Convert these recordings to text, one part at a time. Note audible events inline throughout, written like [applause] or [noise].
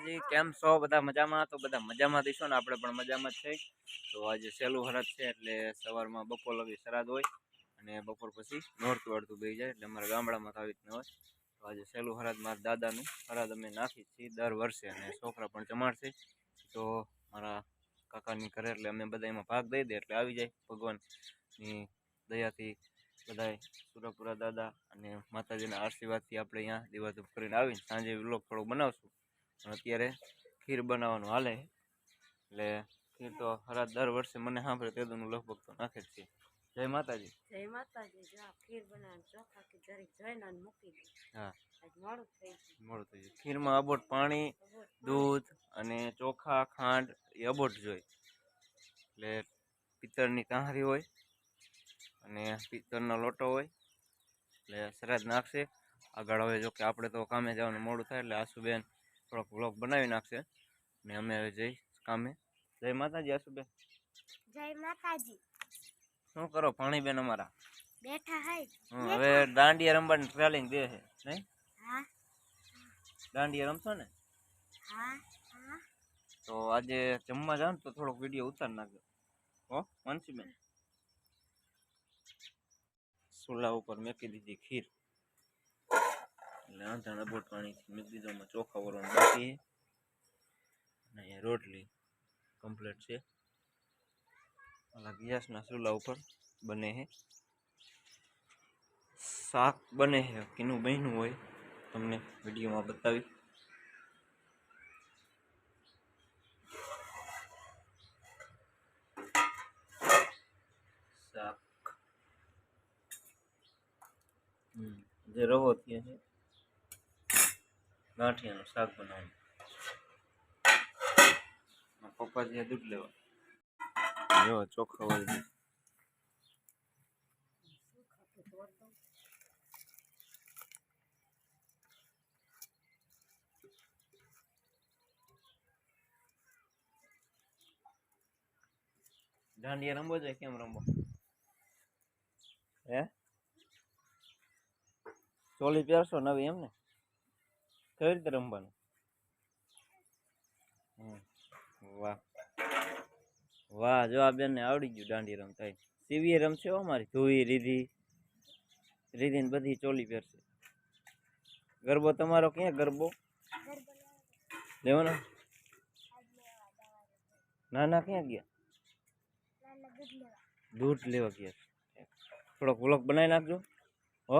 માતાજી કેમ છો? બધા મજામાં? તો બધા મજામાં દઈશું ને? આપણે પણ મજામાં જ છે. તો આજે સહેલું હરત છે, એટલે સવારમાં બપોર લગી શ્રાદ્ધ હોય અને બપોર પછી નોરતું અડધું બેસી જાય, એટલે અમારા ગામડામાં આવી રીતના હોય. તો આજે સહેલું હરાદ મારા દાદાનું. હરાદ અમે નાખી છીએ દર વર્ષે અને છોકરા પણ જમાડશે. તો મારા કાકાની ઘરે, એટલે અમે બધા એમાં ભાગ દઈ દે, એટલે આવી જાય ભગવાનની દયાથી બધાય સુરપુરા દાદા અને માતાજીના આશીર્વાદથી આપણે અહીંયા દીવાધૂપ કરીને આવીને સાંજે વ્લોગ થોડો બનાવશું. અત્યારે ખીર બનાવવાનું હાલે. એટલે ખીર તો હરા દર વર્ષે મને સાંભળે તેદુનું લગભગ તો નાખે જ છે. જય માતાજી. જય માતાજી. જો આ ખીર બનાવીને ચોખા કે જરીક જોઈને અને મૂકી દે. હા. આજ મોડું થઈ ગયું. મોડું થઈ ગયું. ખીરમાં અબોટ પાણી દૂધ અને ચોખા ખાંડ એ અબોટ જોઈ એટલે પિત્તળની કાંહરી હોય અને પિત્તળનો લોટો હોય. એટલે શ્રાદ્ધ નાખશે. આગળ હવે જો કે આપણે તો કામે જવાનું મોડું થાય એટલે આશુબેન થોડોક વ્લોગ બનાવી નાખશે. ને અમે હવે જઈ કામે. જય માતાજી આશુબેન. જય માતાજી. શું કરો પાણી બેન અમારા? બેઠા હાય હવે દાંડિયા રમવાની ટ્રેલિંગ દે છે નહીં? હા. દાંડિયા રમશો ને? હા હા. તો આજે જમવા જાવ ને તો થોડોક વીડિયો ઉતાર નાખજો. હો માનસીબેન? સુલા ઉપર મેકી દીધી ખીર. એટલે આંધણ અબોટ પાણીથી મૂકી દીધો એમાં ચોખા વરવાનું બાકી અને અહીંયા રોટલી કમ્પ્લીટ છે. ઓલા ગેસના ચૂલા ઉપર બને છે. શાક બને છે, કીનું બન્યું હોય, તમને વિડીયોમાં બતાવી શાક. જે રવો થયો ગાંઠિયાનું શાક બનાવવાનું પપ્પા ત્યાં દૂધ લેવા. જો ચોખ્ખા વાળી દાંડિયા રમવો છે કેમ રમવો? હે? ચોલી પહેરશો નવી એમ ને કઈ રીતે રમવાનું? વાહ. વાહ, જો આ બેનને આવડી ગયું દાંડી રમતા સીવીએ રમશે હો મારી ધોઈ, રીધી. રીધી ને બધી ચોલી પહેરશે. ગરબો તમારો ક્યાં ગરબો? લેવાનો? ના ના ક્યાં ગયા? દૂધ લેવા ગયા થોડોક વ્લોગ બનાવી નાખજો. હો?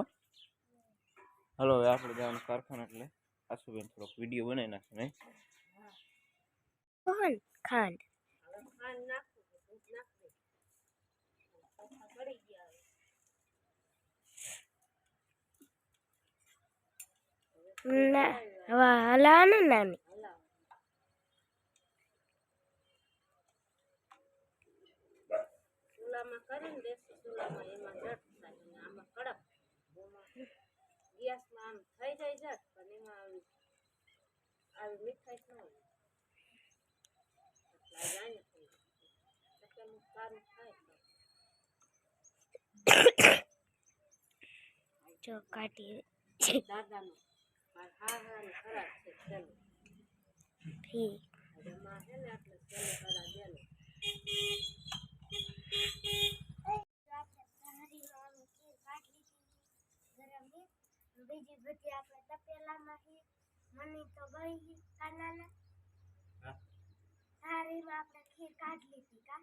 હલો આપણે જવાનું કારખાના એટલે. આશુબેન થોડોક વીડિયો બનાવી નાખશે ને કોણ ખાંડ. ના હવે હલા ને નાની. ચૂલામાં કરીને દેશી ચૂલામાં એમાં જટ થાય આમાં કડક. ગેસમાં આમ થઈ જાય જટ પણ એમાં આવી આવી મીઠાઈ ન હોય. એટલે આ થઈ એટલે સારું થાય જો કાઢી દાદાનો મારે હા હા ને ખરાબ છે ચલો. ઠીક. એમાં છે ને એટલે ચાલો ખરા દેલો. બીજી બધી આપણે તપેલામાં હી મની તો ગઈ કાનાના. હા. થાળીમાં આપણે ખીર કાઢ લીધી કા?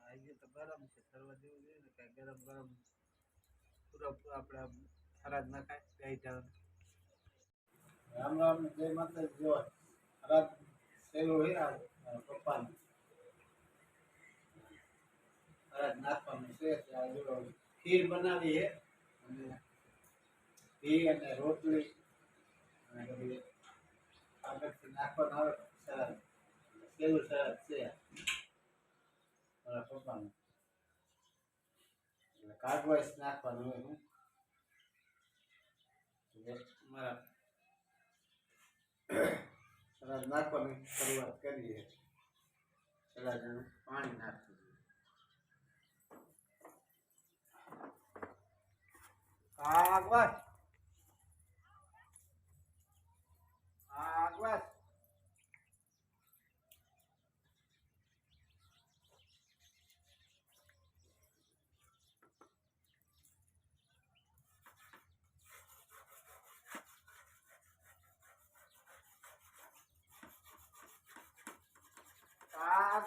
આજે તો ગરમ છે થરવા જેવું જોઈએ ને કાંઈ ગરમ ગરમ પૂરા પૂરા આપણે ખરાજ ના ખાય ગાઈ જવાનું. રામ રામ જય માતાજી જો રાત સેલું હોય ને પપ્પાનું. રાત નાખવાનું છે ખીર બનાવી હે અને ઘી અને રોટલી અને બધી આગળથી નાખવાનું આવે સરસ કેવું સરસ છે? મારા પપ્પાનું. એટલે કાર્ડવાઇસ નાખવાનું હોય હું મારા સલાડ નાખવાની શરૂઆત કરીએ. સલાડ પાણી નાખીએ. આગવાસ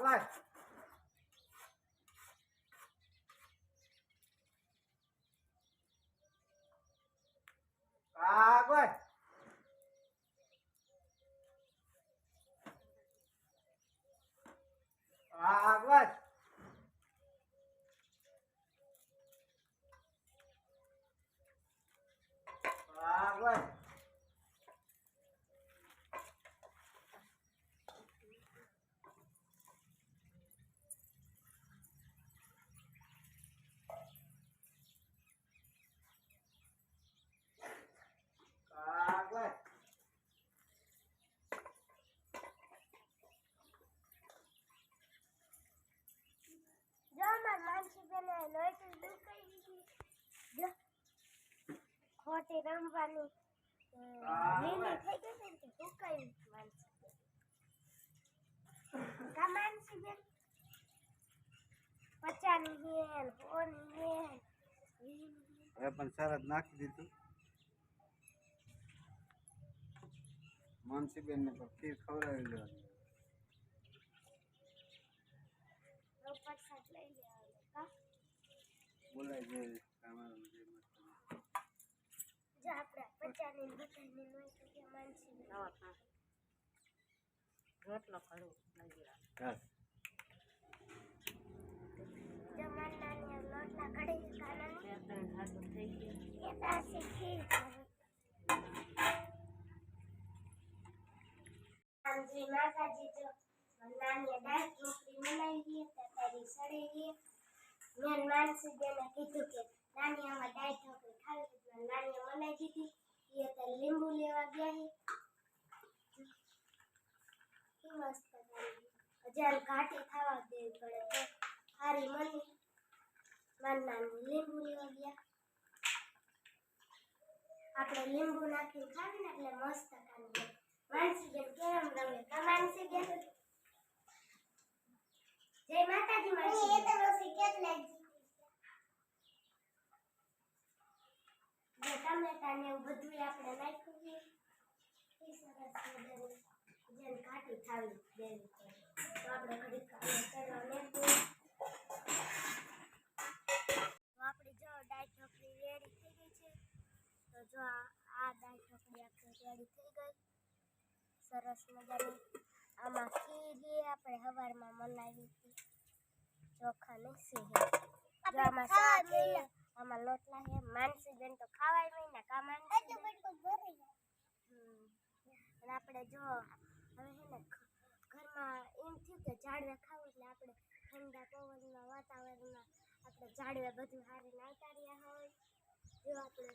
આગળ આગળ આગળ આગળ જો માર માનસી બેને લોહી દુખાઈ દીધી જો ખોટી રમવાની લીલી થઈ ગઈ છે ને તે માનસી બેન કા માનસી બેન? પચાની હેલ ઓની હવે પણ સરસ નાખી દીધું. માનસીબેન ને પણ ખીર ખવડાવી લેવાની લઈ લેવાનો કા? બોલાય જે તમારું જે મત જો આપણે પચાની બધાની થઈ ગઈ માનસી નવા ખા. રોટલો કરું મંદિરા બસ જો માર નાની લોટલા કઢી કાનાની બે ત્રણ હાથું થઈ ગયું. એ દાસી ખીર માતાજી જો નાની દાળ ઢોકળી બનાવી તારી સડી મેં માનસી બેને કીધું કે નાની આમાં ડાય ઠોકરી ખાવી હતી નાની મને દીધી. એ અત્યારે લીંબુ લેવા ગયા છે. મસ્ત હજાર ઘાટી ખાવા દેવી પડે હારી મની મારી નાની લીંબુ લેવા ગયા. આપણે લીંબુ નાખીને ખાવી ને એટલે મસ્ત ખાવી માનસી બેન કેમ રમે? કા માનસી બેન જય માતાજી માનસી એ તો રોસી કેટલા જે ટમેટા ને એવું બધું આપણે નાખ્યું છે એ સરસ મજાની જેમ કાટી દેવી તો આપણે કાઢી કરવા તો આપણી જો દાળ ઢોકળી રેડી થઈ ગઈ છે. તો જો આ આ દાળ ઢોકળી આપણી રેડી થઈ ગઈ. સરસ મજાની આમાં ખીરી આપણે સવારમાં મનાવી હતી. ચોખા ને સિંહ. જો આમાં શાક છે આમાં લોટલા છે માનસી બેન તો ખાવાય નહીં ને કા માનસી અને આપણે જો હવે છે ને ઘરમાં એમ થયું કે ઝાડવા ખાવું એટલે આપણે ઠંડા પવનમાં વાતાવરણમાં આપણે ઝાડવા બધું હારીને આવતા રહ્યા હોય. જો આપણે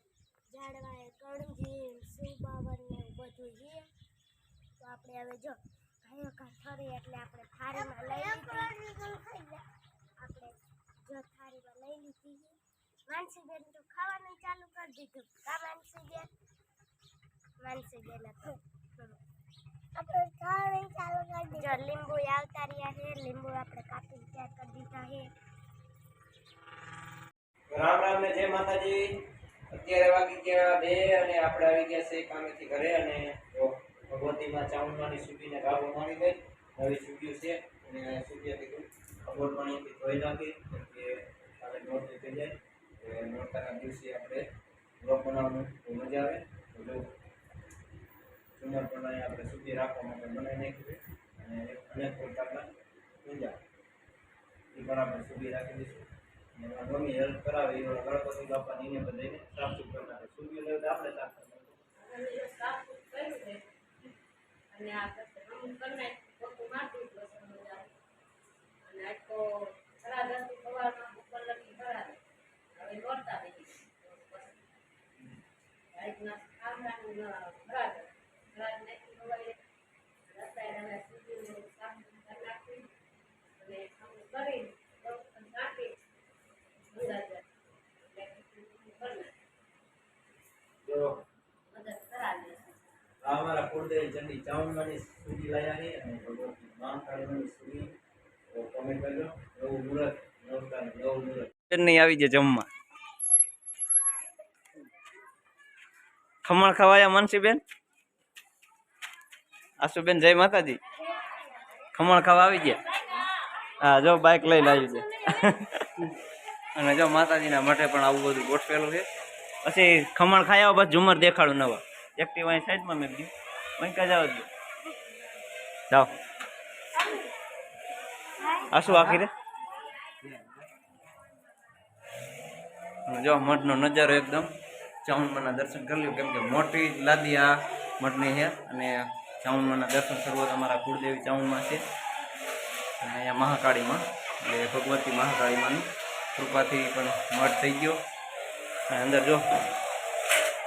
ઝાડવાએ કણજી સુબાવન ને બધું છે. તો આપણે હવે જો ગાયો ઘા ઠરે એટલે આપણે થાળીમાં લઈ લીધી. આપણે જો થાળીમાં લઈ લીધી છે. માનસી બેન તો ખાવાનું ચાલુ કરી દીધું. કા માનસી બેન માનસી બેન હતું. આપણે ખાવાનું ચાલુ કરી દીધું. જો લીંબુ આવતા રહ્યા છે. લીંબુ આપણે કાપી તૈયાર કરી દીધા છે. રામ રામ ને જય માતાજી. અત્યારે વાગી ગયા બે અને આપણે આવી ગયા છે કામેથી ઘરે અને જો ભગવતીમાં ચામુંડાની સૂકીને ગાળો મારી ગઈ. નવી સૂક્યું છે. અને સૂક્યાથી ખબર પાણીથી ધોઈ નાખી કે કાલે નોટરી થઈ જાય એટલે નોરતાના દિવસે આપણે બ્લોક બનાવવાનું બહુ મજા આવે. તો જો ચુમર પ્રમાણે આપણે સૂકી રાખવા માટે બનાવી નાખ્યું છે. અને અનેક પ્રકારના પૂંજા એ પણ આપણે સૂકી રાખી દઈશું. અને એમાં મમ્મી હેલ્પ કરાવે, એ વાળા ગણપતિ બાપાની એને બધાને સાફ સુફ કરી નાખે સૂકી લેવું તો આપણે સાફ કરી નાખીએ. અને આ અમુક કરી નાખ્યું પોતું મારતું લસણ અને આજ તો ખરા દસથી સવારમાં ઉપર લગી ભરાવે હવે નોરતા થઈ ગઈ આજના ખામણાનું ભરાવે ભરાવે નાખી ખવાય રસાયણ સુધી સાફ સુફ કરી નાખી અને અમુક કરી બરોબર નાખી અંદાજે એટલે કરી નાખી જો મદદ કરાવી આ અમારા ચંડી ચાવણવાની સૂકી લાયા અને ભગવતી મહાકાળીની સૂકી તો કોમેન્ટ કરજો. નવું મુહૂર્ત નવતાનું નવું મુહૂર્ત નહીં આવી જાય જમવા. ખમણ ખવાયા માનસીબેન? આશુબેન, જય માતાજી. ખમણ ખાવા આવી ગયા? હા, જો બાઇક લઈ લાવી છે અને જો માતાજીના માટે પણ આવું બધું ગોઠવેલું છે. પછી ખમણ ખાયા બસ ઝુમર દેખાડું નવા. એક્ટિવ સાઈડમાં મેં દીધું અહીં કા જાવ જાઓ આ શું આખી જો મઠનો નજારો એકદમ ચામુંડમાના દર્શન કરી લ્યો કેમ કે મોટી લાદી આ મઠની છે અને ચામુંડમાના દર્શન શરૂઆત અમારા કુળદેવી ચામુંડમાં છે અને અહીંયા મહાકાળીમાં એટલે ભગવતી મહાકાળીમાંની કૃપાથી પણ મઠ થઈ ગયો અને અંદર જો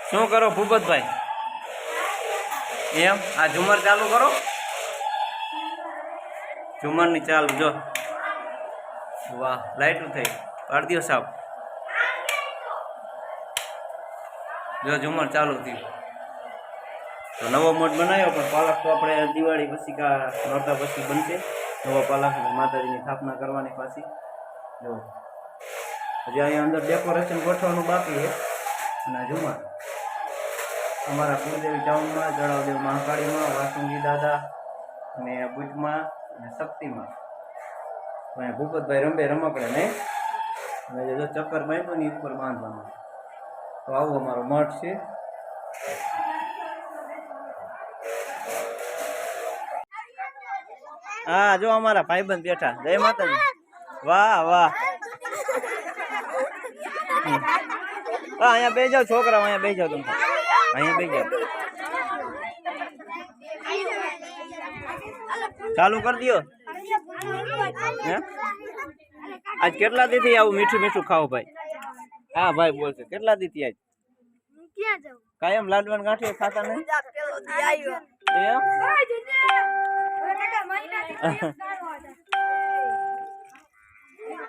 શું કરો ભૂપતભાઈ એમ? આ ઝુમર ચાલુ કરો. ઝુમરની ચાલુ, જો. વાહ લાઈટું થઈ પાડી દ્યો સાહેબ જો, ઝુમર ચાલુ થયું. તો નવો મઠ બનાવ્યો, પણ પાલક તો આપણે દિવાળી પછી કા નોરતા પછી બનશે. નવો પાલક માતાજીની સ્થાપના કરવાની પાછી. જો. હજી અહીંયા અંદર ડેકોરેશન ગોઠવાનું બાકી છે. અને ઝુમર. અમારા કુળદેવી ચાઉનમાં જળાવદેવ મહાકાળીમાં વાસુંગી દાદા અને બુટમાં અને શક્તિમાં. અહીંયા ભૂપતભાઈ રંબે રમકડે, ને? અને જો ચક્કર બાંધ્યું ને ઉપર બાંધવાનું તો આવો અમારો મઠ છે. હા, જો અમારા ભાઈબંધ બેઠા. જય માતાજી. વાહ વાહ. હા, અહીંયા બે જાઓ, છોકરાઓ અહીંયા બે જાઓ તમે. અહીંયા બે ગયા. ચાલુ કરી દો હે? આજ કેટલા દીથી આવું મીઠું મીઠું ખાવ ભાઈ? હા ભાઈ બોલશે કેટલા દીથી આજ? કાયમ લાડવાન ગાંઠિયા ખાતા નહીં? એમ? [laughs]